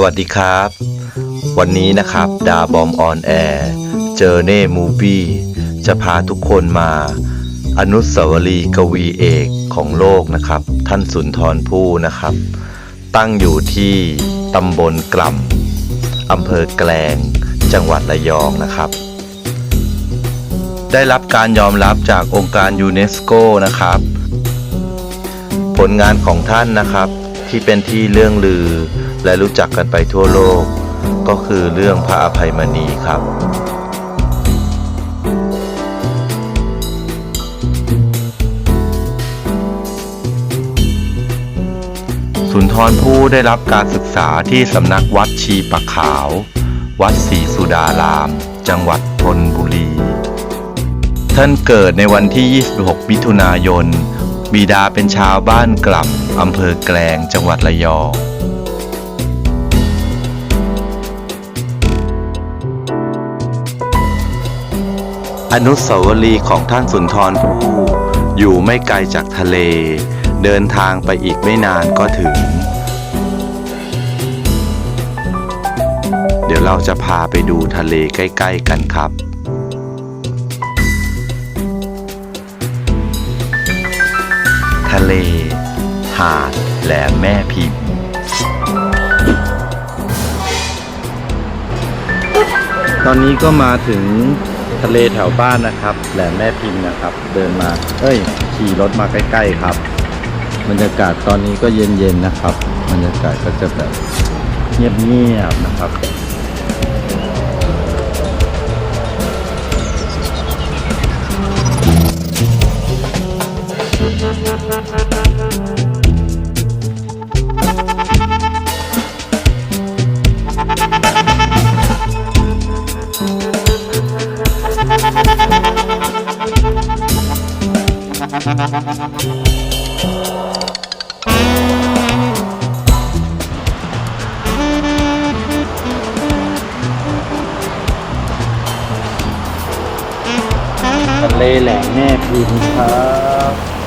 สวัสดีครับ วันนี้นะครับดาบอมออนแอร์เจอเน่มูบี้จะพาทุกคนมา อนุสาวรีย์กวีเอกของโลกนะครับ ท่านสุนทรภู่นะครับ ตั้งอยู่ที่ตำบลกล่ำอำเภอแกลง จังหวัดระยองนะครับ ได้รับการยอมรับจากองค์การยูเนสโกนะครับ ผลงานของท่านนะครับ ที่เป็นที่เรื่องลือ และรู้จักกันไปทั่วโลก ก็คือเรื่องพระอภัยมณีครับสุนทรภู่ได้รับการศึกษาที่สำนักวัดชีปะขาว วัดศรีสุดาราม จังหวัดธนบุรี ท่านเกิดในวันที่ 26 มิถุนายน บิดาเป็นชาวบ้านกล่ำอำเภอแกลงจังหวัดระยองอนุสาวรีย์ของท่านสุนทรภู่อยู่ไม่ไกลจากทะเล เดินทางไปอีกไม่นานก็ถึง เดี๋ยวเราจะพาไปดูทะเลใกล้ ๆ กันครับ เล หาด แลมแม่พิมพ์ ตอนนี้ก็มาถึงทะเลแถวบ้านนะครับ แหลมแม่พิมพ์นะครับ เดินมา เอ้ย ขี่รถมาใกล้ๆครับ บรรยากาศตอนนี้ก็เย็นๆนะครับ บรรยากาศก็จะแบบเงียบๆนะครับ เลแหลมแม่พิมพ์ครับ